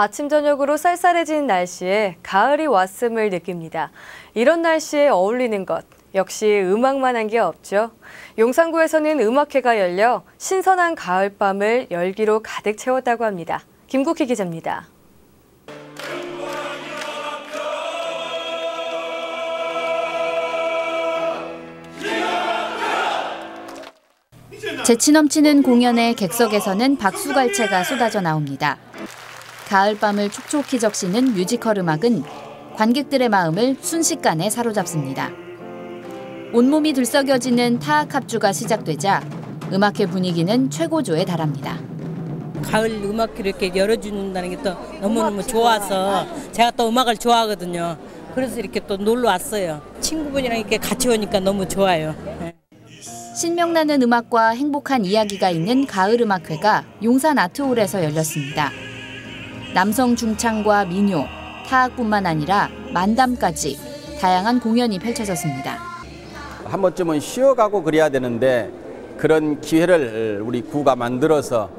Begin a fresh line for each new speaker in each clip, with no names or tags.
아침 저녁으로 쌀쌀해진 날씨에 가을이 왔음을 느낍니다. 이런 날씨에 어울리는 것 역시 음악만 한 게 없죠. 용산구에서는 음악회가 열려 신선한 가을밤을 열기로 가득 채웠다고 합니다. 김국희 기자입니다.
재치 넘치는 공연의 객석에서는 박수갈채가 쏟아져 나옵니다. 가을밤을 촉촉히 적시는 뮤지컬 음악은 관객들의 마음을 순식간에 사로잡습니다. 온몸이 들썩여지는 타악 합주가 시작되자 음악회 분위기는 최고조에 달합니다.
가을 음악회를 이렇게 열어준다는 게 또 너무너무 좋아서 제가 또 음악을 좋아하거든요. 그래서 이렇게 또 놀러 왔어요. 친구분이랑 이렇게 같이 오니까 너무 좋아요. 네.
신명나는 음악과 행복한 이야기가 있는 가을 음악회가 용산 아트홀에서 열렸습니다. 남성 중창과 민요, 타악뿐만 아니라 만담까지 다양한 공연이 펼쳐졌습니다.
한 번쯤은 쉬어가고 그래야 되는데 그런 기회를 우리 구가 만들어서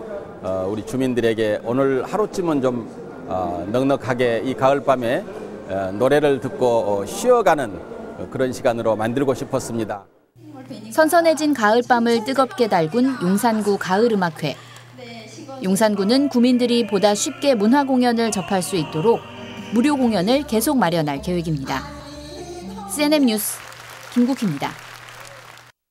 어, 우리 주민들에게 오늘 하루쯤은 좀 어, 넉넉하게 이 가을밤에 어, 노래를 듣고 쉬어가는 그런 시간으로 만들고 싶었습니다.
선선해진 가을밤을 뜨겁게 달군 용산구 가을음악회. 용산구는 구민들이 보다 쉽게 문화 공연을 접할 수 있도록 무료 공연을 계속 마련할 계획입니다. CNN 뉴스 김국희입니다.